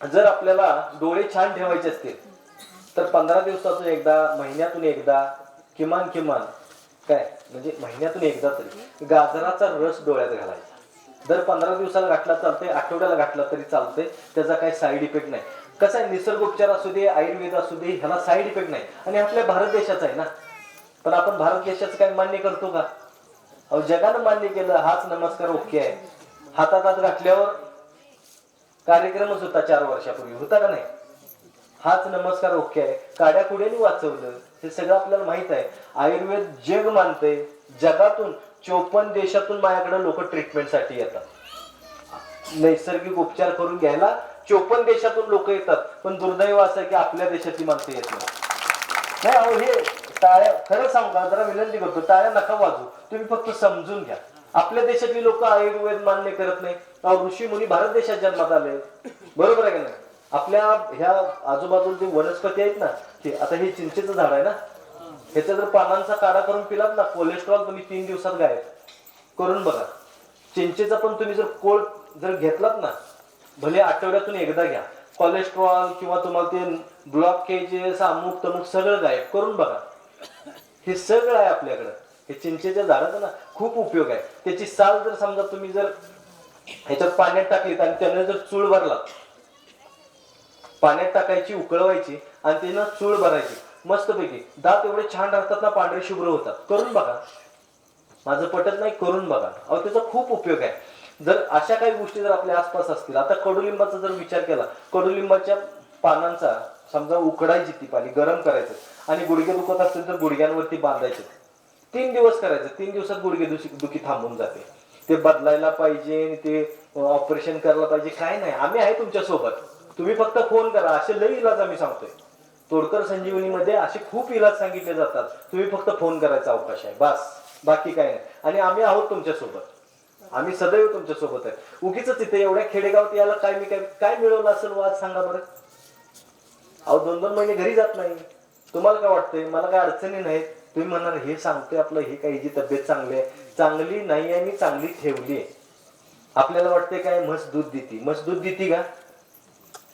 जर आपल्याला डोळे छान ठेवायचे असतील तर पंधरा दिवसातून एकदा महिन्यातून एकदा किमान किमान काय? म्हणजे महिन्यातून एकदा तरी गाजराचा रस डोळ्यात घालायचा. दर पंधरा दिवसाला घातला चालते आठवड्याला घातला तरी चालते त्याचा काही साईड इफेक्ट नाही. कसं आहे निसर्गोपचार असू दे आयुर्वेद असू दे ह्याला साईड इफेक्ट नाही. आणि आपल्या भारत देशाचा आहे ना. पण आपण भारत देशाचं काय मान्य करतो का? अहो जगानं मान्य केलं हाच नमस्कार ओके आहे. हातात हात घातल्यावर कार्यक्रमच होता चार वर्षापूर्वी होता का नाही? हाच नमस्कार ओके आहे. काड्या कुड्याने वाचवलं? हे सगळं आपल्याला माहीत आहे. आयुर्वेद जग मानते जगातून चोपन्न देशातून माझ्याकडे लोक ट्रीटमेंटसाठी येतात. नैसर्गिक उपचार करून घ्यायला चोपन्न देशातून लोक येतात. पण दुर्दैव असं आहे की आपल्या देशातली माणसं येत नाही. नाही अहो हे टाळ्या खरं सांगा जरा विनंती करतो. टाळ्या नका वाजू तुम्ही फक्त समजून घ्या. आपल्या देशातली लोक आयुर्वेद मान्य करत नाही. अहो, ऋषी मुनी भारत देशात जन्मात आले. बरोबर आहे का नाही? आपल्या ह्या आजूबाजूला जे वनस्पती आहेत ना ते आता हे चिंचेचं झाड आहे ना? ह्याच्या जर पानांचा काढा करून पिलात ना कोलेस्ट्रॉल तुम्ही तीन दिवसात गायब. करून बघा. चिंचेचा पण तुम्ही जर कोळ जर घेतलात ना भले आठवड्यातून एकदा घ्या. कोलेस्ट्रॉल किंवा तुम्हाला ते ब्लॉक केजेस अमुक तमुक सगळं गायब. करून बघा. हे सगळं आहे आपल्याकडं. हे चिंचेच्या झाडाचा ना खूप उपयोग आहे. त्याची साल जर समजा तुम्ही जर ह्याच्यात पाण्यात टाकलीत आणि त्याने जर चूळ भरला पाण्यात टाकायची उकळवायची आणि त्यानं चूळ भरायची. मस्तपैकी. दात एवढे छान राहतात ना पांढरे शुभ्र होतात. करून बघा. माझं पटत नाही करून बघा. अहो त्याचा खूप उपयोग आहे. जर अशा काही गोष्टी जर आपल्या आसपास असतील आता कडुलिंबाचा जर विचार केला कडुलिंबाच्या पानांचा समजा उकडायची ती पाणी गरम करायचं आणि गुडघे दुखत असतील तर गुडघ्यांवरती बांधायचे. तीन दिवस करायचं. तीन दिवसात गुडघे दुखी दुखी थांबून जाते. ते बदलायला पाहिजे आणि ते ऑपरेशन करायला पाहिजे. काय नाही आम्ही आहे तुमच्यासोबत तुम्ही फक्त फोन करा. असे लई इलाज आम्ही सांगतोय. तोडकर संजीवनीमध्ये असे खूप इलाज सांगितले जातात. तुम्ही फक्त फोन करायचा अवकाश आहे. बस. बाकी काय नाही. आणि आम्ही आहोत तुमच्यासोबत आम्ही सदैव तुमच्यासोबत आहे. उगीच तिथे एवढ्या खेडेगावात यायला काय मी काय काय मिळवलं असेल वाद सांगा बरं. अहो दोन दोन महिने घरी जात नाही. तुम्हाला काय वाटतंय? मला काय अडचणी नाहीत? तुम्ही म्हणणार हे सांगतोय आपलं हे काही जी तब्येत चांगली आहे चांगली नाही आहे मी चांगली ठेवली आहे. आपल्याला वाटतंय काय म्हस दूध देती. म्हस दूध देती का?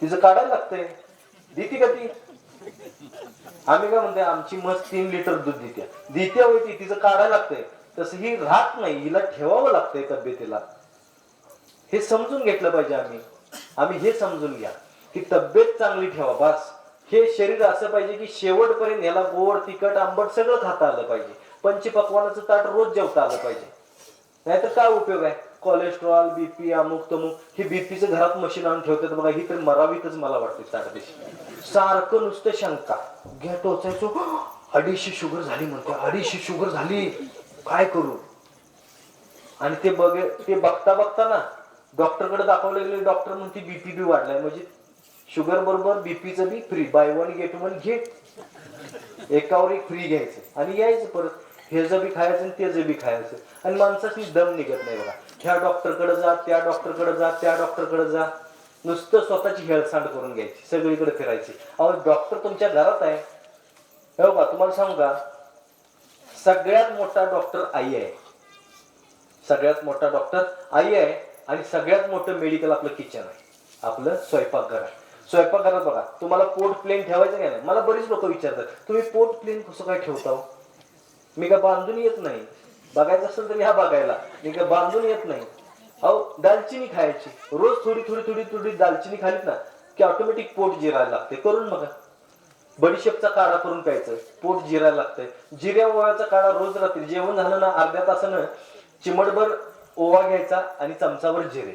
तिचं काढायला लागतंय. देती का ती? आम्ही काय म्हणते आमची म्हस तीन लिटर दूध देते देते होय ती तिचं काढायला लागतंय. तसं ही राहत नाही हिला ठेवावं लागतंय तब्येतीला. हे समजून घेतलं पाहिजे आम्ही. आम्ही हे समजून घ्या की तब्येत चांगली ठेवा बस. हे शरीर असं पाहिजे की शेवटपर्यंत याला गोड तिखट आंबट सगळं खाता आलं पाहिजे. पंचपक्वानाचं ताट रोज जेवता आलं पाहिजे. नाहीतर काय उपयोग आहे? कोलेस्ट्रॉल बीपी अमुक तमुक. हे बीपीचं घरात मशीन आणून ठेवतात बघा ही तर मरावीतच मला वाटते ताटदेश सारखं नुसतं शंका. घ्या टोचायचो. अडीचशे शुगर झाली म्हणते. अडीचशे शुगर झाली. काय करू? आणि ते बघ ते बघता बघता ना डॉक्टरकडे दाखवलं गेले डॉक्टर म्हणते बीपी बी वाढलाय. म्हणजे शुगर बरोबर बीपीचं be free buy one get one घे. एकावर एक फ्री घ्यायचं. आणि यायचं परत. हेचं बी खायचं आणि त्याचं बी खायचं. आणि माणसाची दम निघत नाही बघा. ह्या डॉक्टरकडे जा त्या डॉक्टरकडे जा त्या डॉक्टरकडे जा. नुसतं स्वतःची हेळसांड करून घ्यायची. सगळीकडे फिरायची. अहो डॉक्टर तुमच्या घरात आहे. हो बघा तुम्हाला सांगू का? सगळ्यात मोठा डॉक्टर आई आहे. सगळ्यात मोठा डॉक्टर आई आहे. आणि सगळ्यात मोठं मेडिकल आपलं किचन आहे. आपलं स्वयंपाकघर आहे. स्वयंपाकघरात बघा. तुम्हाला पोट प्लेन ठेवायचं काय नाही? मला बरीच लोक विचारतात तुम्ही पोट प्लेन कसं काय ठेवता हो? मी काय बांधून येत नाही. बघायचं असेल तर ह्या बघायला. मी काय बांधून येत नाही. अहो दालचिनी खायची. रोज थोडी थोडी थोडी थोडी दालचिनी खालीत ना की ऑटोमॅटिक पोट जिरायला लागते. करून बघा. बडीशेपचा काढा करून प्यायचं. पोट जिरायला लागतंय. जिऱ्या ओव्याचा काढा रोज रात्री. जेवण झालं ना अर्ध्या तासानं चिमटभर ओवा घ्यायचा आणि चमचावर जिरे.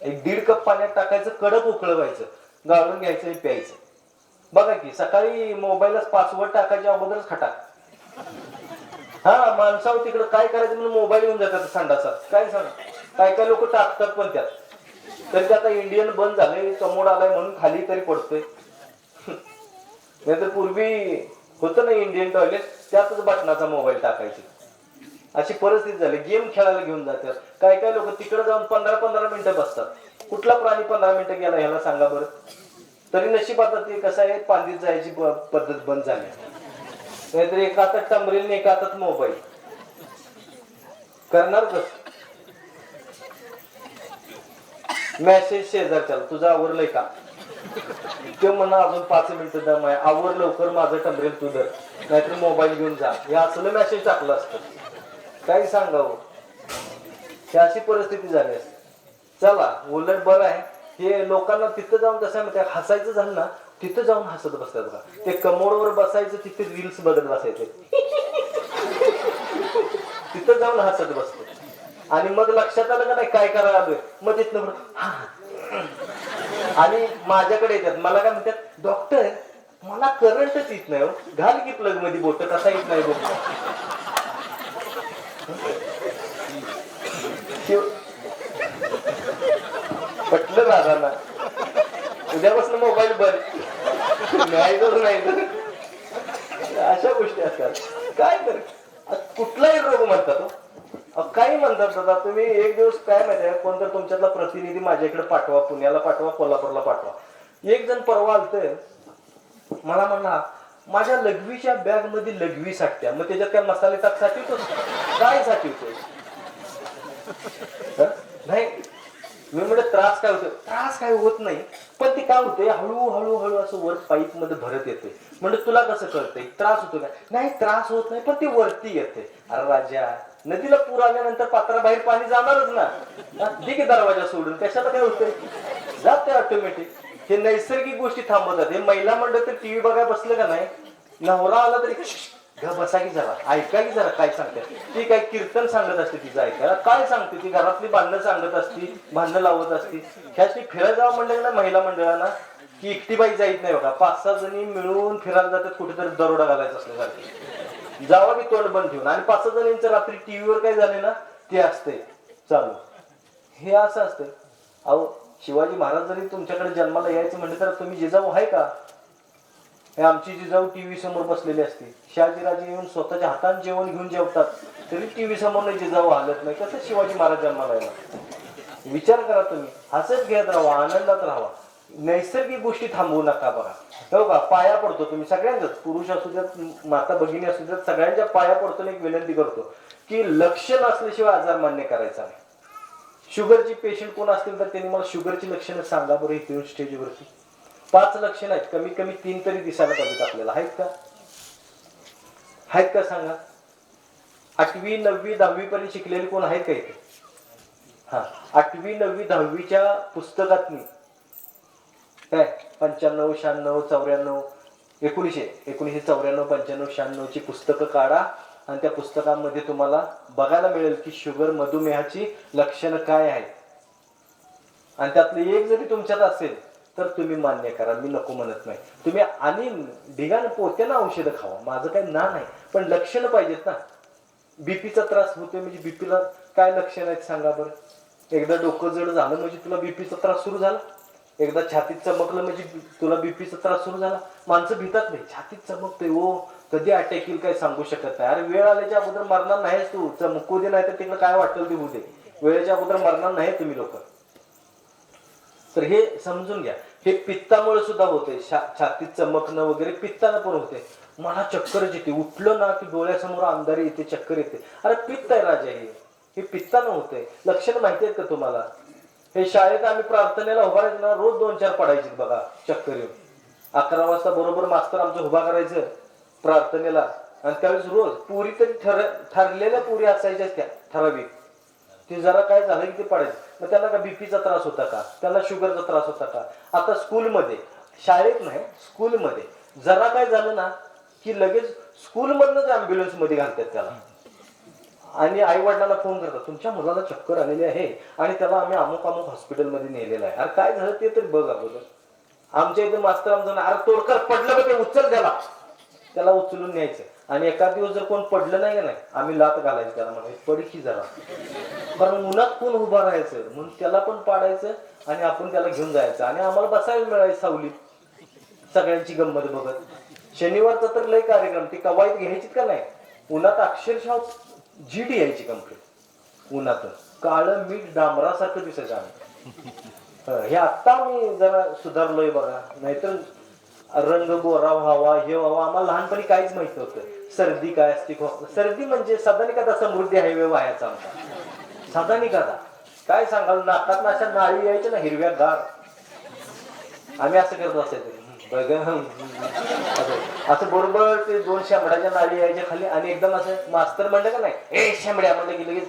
एक दीड कप पाण्यात टाकायचं कडक उकळवायचं. गाळून घ्यायचं प्यायचं. बघा की सकाळी मोबाईलच पासवर्ड टाकायच्या अगोदरच खटा. हा माणसावर तिकडं काय करायचं म्हणून मोबाईल येऊन जातात संडासात. काय सांग? काय काय लोक टाकतात पण त्यात. तरी ते आता इंडियन बंद झाले समोर आलाय म्हणून खाली तरी पडतोय. नाहीतर पूर्वी होतं ना इंडियन टॉयलेट त्यातच बटनाचा मोबाईल टाकायचे. अशी परिस्थिती झाली. गेम खेळायला घेऊन जातात. काय काय लोक तिकडे जाऊन पंधरा पंधरा मिनिटं बसतात. कुठला प्राणी पंधरा मिनिटं गेला ह्याला सांगा बरं. तरी नशिबात ते कसं आहे पांदीत जायची पद्धत बंद झाली. नाहीतरी एका हातात नाही एका हातात मोबाईल. करणार कस? मेसेज शेजारच्या तुझा आवरलंय का? ते म्हणा अजून पाच मिनिटं दम आहे. आवर लवकर माझं टमरेल तू धर. नाहीतर मोबाईल घेऊन जा. हे असलं मेसेज टाकलं असतं. काही सांगावं? ही अशी परिस्थिती झाली असते. चला उलट बरं आहे. हे लोकांना तिथं जाऊन कसं आहे माहिती हसायचं झालं ना तिथं जाऊन हसत बसतात का ते कमोडवर बसायचं तिथे रील्स बघत बसायचे. तिथं जाऊन हसत बसत आणि मग लक्षात आलं का नाही काय करायला आलोय मग तिथनं पुढं, आणि माझ्याकडे येतात. मला काय म्हणतात डॉक्टर मला करंटच येत नाही हो. घाल की प्लगमध्ये बोट कसा येत नाही बोट. पटलं दादाला उद्यापासून मोबाईल बंद. नाही तर नाही. अशा गोष्टी असतात. काय तर. कुठलाही रोग म्हणतात काही म्हणतात दादा तुम्ही एक दिवस काय माहिती आहे कोणतर तुमच्यातला प्रतिनिधी माझ्याकडे पाठवा पुण्याला पाठवा कोल्हापूरला पाठवा. एक जण परवा आलत मला म्हणला माझ्या लघवीच्या बॅगमध्ये लघवी साठत्या. मग त्याच्यात काय मसाले टाक साठवतो काय साठवतो नाही मी म्हणत त्रास काय होतो त्रास काय होत नाही. पण ते काय होतंय? हळू हळू हळू असं वर पाईपमध्ये भरत येते म्हणजे तुला कसं कळतंय? त्रास होतो का? नाही त्रास होत नाही पण ते वरती येते अरे राजा नदीला पूर आल्यानंतर पात्राबाहेर पाणी जाणारच ना. ठीक दरवाजा सोडून. कशाला काय होतंय? जाते ऑटोमॅटिक हे नैसर्गिक गोष्टी थांबवतात. हे महिला मंडळ तर टीव्ही बघायला बसलं का नाही? नवरा आला तरी घ बसा की जरा ऐका की जरा काय सांगते. ती काय कीर्तन सांगत असते तिचं ऐकायला. काय सांगते ती? घरातली भांडणं सांगत असती भांडणं लावत असती. ह्याची फिरायला जावं म्हणलं ना महिला मंडळाला की एकटी बाई जाईत नाही बघा. पाच सहा जणी मिळून फिरायला जातात कुठेतरी दरोडा घालायचा असल्यासारखे. जावा की तोंड बंद ठेवून. आणि पाच सहा जणींचं रात्री टीव्हीवर काय झाले ना ते असते. चालू. हे असं असतं. अहो शिवाजी महाराज जरी तुमच्याकडे जन्माला यायचं म्हणलं तर तुम्ही जिजाऊ आहे का? हे आमची जिजाऊ टीव्ही समोर बसलेली असते शहाजीराजे येऊन स्वतःच्या हातात जेवण घेऊन जेवतात तरी टीव्ही समोर नाही जिजाऊ हालत नाही कसं शिवाजी महाराज जन्माला विचार करा तुम्ही हसत घेत राहा आनंदात राहा नैसर्गिक गोष्टी थांबवू नका बघा. हो का पाया पडतो तुम्ही सगळ्यांचाच पुरुष असू द्यात माता भगिनी असू द्यात सगळ्यांच्या पाया पडतो आणि एक विनंती करतो की लक्ष नसल्याशिवाय आजार मान्य करायचा नाही. शुगरची पेशंट कोण असतील तर त्यांनी मला शुगरची लक्षणं सांगा बरं इथे स्टेजवरती पाच लक्षण आहेत कमीत कमी तीन तरी दिसायला पाहिजेत आपल्याला. आहेत का? आहेत का सांगा? आठवी नववी दहावी पर्यंत शिकलेले कोण आहेत का इथे? हा. आठवी नववी दहावीच्या पुस्तकातनी काय? पंच्याण्णव शहाण्णव चौऱ्याण्णव एकोणीसशे. एकोणीसशे चौऱ्याण्णव पंच्याण्णव शहाण्णव ची पुस्तकं काढा आणि त्या पुस्तकामध्ये तुम्हाला बघायला मिळेल की शुगर मधुमेहाची लक्षणं काय आहेत. आणि त्यातलं एक जरी तुमच्यात असेल तर तुम्ही मान्य करा मी नको म्हणत नाही. तुम्ही आणि ढिगाण पोत्यानं औषधं खावा माझं काही ना नाही पण लक्षणं पाहिजेत ना. बीपीचा त्रास होतोय म्हणजे बीपीला काय लक्षण आहेत सांगा बरं. एकदा डोकं जड झालं म्हणजे तुला बीपीचा त्रास सुरू झाला. एकदा छातीत चमकलं म्हणजे तुला बीपीचा त्रास सुरू झाला. माणसं भितात नाही छातीत चमकतोय ओ कधी अटॅक येईल काय सांगू शकत नाही. अरे वेळ आल्याच्या अगोदर मरणार नाहीस तू चमकू दे नाही तर तिकडं काय वाटेल ते होऊ दे. वेळेच्या अगोदर मरणार नाही तुम्ही लोक. तर हे समजून घ्या. हे पित्तामुळे सुद्धा होते. छा- छातीत चमकणं वगैरे पित्तानं पण होते. मला चक्करच येते उठलं ना की डोळ्यासमोर अंधारी येते चक्कर येते. अरे पित्त आहे राजा हे. हे पित्तानं होते. लक्षण माहिती आहेत का तुम्हाला? हे शाळेत आम्ही प्रार्थनेला उभा राहायचो ना रोज दोन चार पडायचे बघा चक्कर येऊन. अकरा वाजता बरोबर मास्तर आमचं उभा करायचं प्रार्थनेला. आणि त्यावेळेस रोज पुरी तरी ठर ठरलेल्या पुरी असायच्याच त्या ठराविक. ते जरा काय झालं की ते पडायचं. मग त्याला का बीपीचा त्रास होता का? त्याला शुगरचा त्रास होता का? आता स्कूलमध्ये शाळेत नाही स्कूलमध्ये जरा काय झालं ना की लगेच स्कूलमधनच अँब्युलन्समध्ये घालतात त्याला. आणि आई वडिलांना फोन करतात तुमच्या मुलाला चक्कर आलेली आहे आणि त्याला आम्ही अमुक अमुक हॉस्पिटलमध्ये नेलेलं आहे. अरे काय झालं ते तरी बघ अगोदर. आमच्या इथे मास्तर आमचं अरे तोडकर पडलं का ते उचल त्याला. त्याला उचलून न्यायचं. आणि एखाद दिवस जर कोण पडलं नाही का नाही आम्ही लात घालायचं त्याला म्हणायचं पड जरा. कारण उन्हात कोण उभा राहायचं? म्हणून त्याला पण पाडायचं आणि आपण त्याला घेऊन जायचं. आणि आम्हाला बसायला मिळायचं सावलीत. सगळ्यांची गंमत बघत. शनिवारचा तर लय कार्यक्रम. ती कवायत घ्यायची का नाही? उन्हात अक्षरशः जीड यायची कंप्लीट उन्हातून काळं मीठ डांबरासारखं दिसायचं आम्ही. हे आत्ता मी जरा सुधारलोय बघा. नाहीतर रंग गोरा व्हावा हे व्हावा आम्हाला लहानपणी काहीच माहीत नव्हतं. सर्दी काय असते सर्दी म्हणजे सदानिकाचा समृद्धी हायवे व्हायचा आमचा. सदानिकाचा काय सांगाल नाकात अशा नाळी यायच्या ना हिरव्या गार. आम्ही असं करत असायचो बघ असं असं बरोबर ते दोन शेंबड्याच्या नाळी यायच्या खाली आणि एकदम असं मास्तर म्हणलं का नाही ए शेंबड्या म्हणलं की लगेच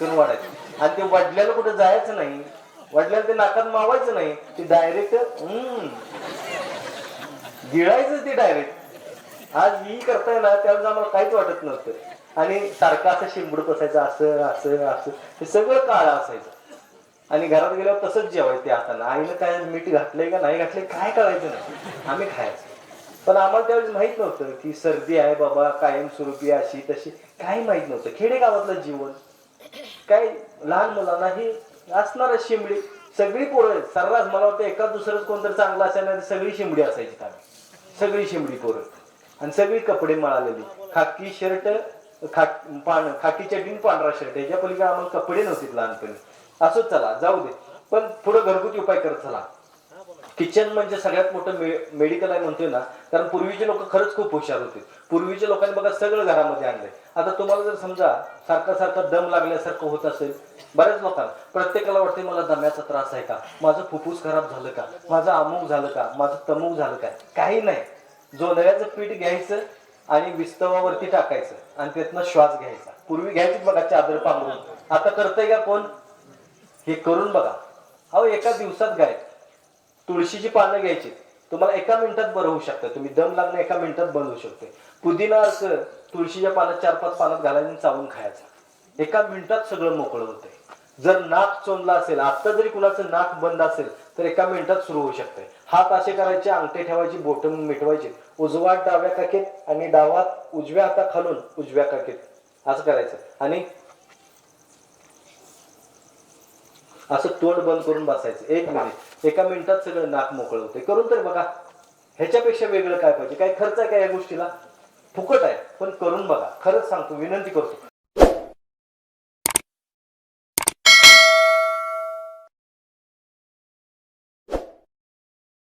करून वाढायचं. आणि ते वडल्याला कुठं जायचं नाही. वडल्याला ते नाकात मावायचं नाही. ते डायरेक्ट गिळायचं ते डायरेक्ट आज ही करताय ना त्यावेळेस आम्हाला काहीच वाटत नव्हतं. आणि सारखं असं शिंबडत असायचं असं असं असं. हे सगळं काळं असायचं. आणि घरात गेल्यावर तसंच जेवायचं ते आईनं काय मीठ घातलंय का नाही घातलंय काय कळायचं नाही. आम्ही खायचं. पण आम्हाला त्यावेळेस माहीत नव्हतं की सर्दी आहे बाबा कायमस्वरूपी अशी तशी. काही माहीत नव्हतं. खेडेगावातलं जीवन. काय लहान मुलांना ही असणार शिंबडी. सगळी पोरं सर्रास मला वाटतं एका दुसरंच कोणतरी चांगलं असेल ना तर सगळी शिंबडी असायची आम्ही सगळी शिमडी पोरं. आणि सगळी कपडे मळालेली. खाकी शर्ट खाक पान खाकी चड्डी पांढरा शर्ट याच्या पलीकडे आम्हाला कपडे नव्हते लहानपणी. असंच चला जाऊ दे. पण पुढे घरगुती उपाय करत चला. किचन म्हणजे सगळ्यात मोठं मे मेडिकल आहे म्हणतोय ना कारण पूर्वीचे लोक खरंच खूप हुशार होते. पूर्वीच्या लोकांनी बघा सगळं घरामध्ये आणलंय. आता तुम्हाला जर समजा सारखा सारखा दम लागल्यासारखं होत असेल बऱ्याच लोकांना प्रत्येकाला वाटते मला दम्याचा त्रास आहे का? माझं फुफ्फुस खराब झालं का? माझं अमुक झालं का? माझं तमुक झालं का? काही नाही. जोंधळ्याचं पीठ घ्यायचं आणि विस्तवावरती टाकायचं आणि त्यातनं श्वास घ्यायचा. पूर्वी घ्यायची बघा चादर पांघरून. आता करतंय का कोण? हे करून बघा. अहो एका दिवसात गाय तुळशीची पानं घ्यायची. तुम्हाला एका मिनिटात बरं होऊ शकतं. तुम्ही दम लागणं एका मिनिटात बंद होऊ शकते. पुदिना असं तुळशीच्या पानात चार पाच पानात घालायचं चावून खायचं. एका मिनिटात सगळं मोकळं होतंय. जर नाक चोंदला असेल आत्ता जरी कुणाचं नाक बंद असेल तर एका मिनिटात सुरू होऊ शकते हात असे करायचे अंगठे ठेवायची बोट मिटवायची. उजवा डाव्या काकेत आणि डावात उजव्या हाता खालून उजव्या काकेत असं करायचं. आणि असं तोंड बंद करून बसायचं. एक मिनिट एका मिनिटात सगळं नाक मोकळं होते करून तर बघा. ह्याच्यापेक्षा वेगळं काय पाहिजे? काय खर्च आहे का या गोष्टीला? फुकट आहे. पण करून बघा. खरंच सांगतो विनंती करतो.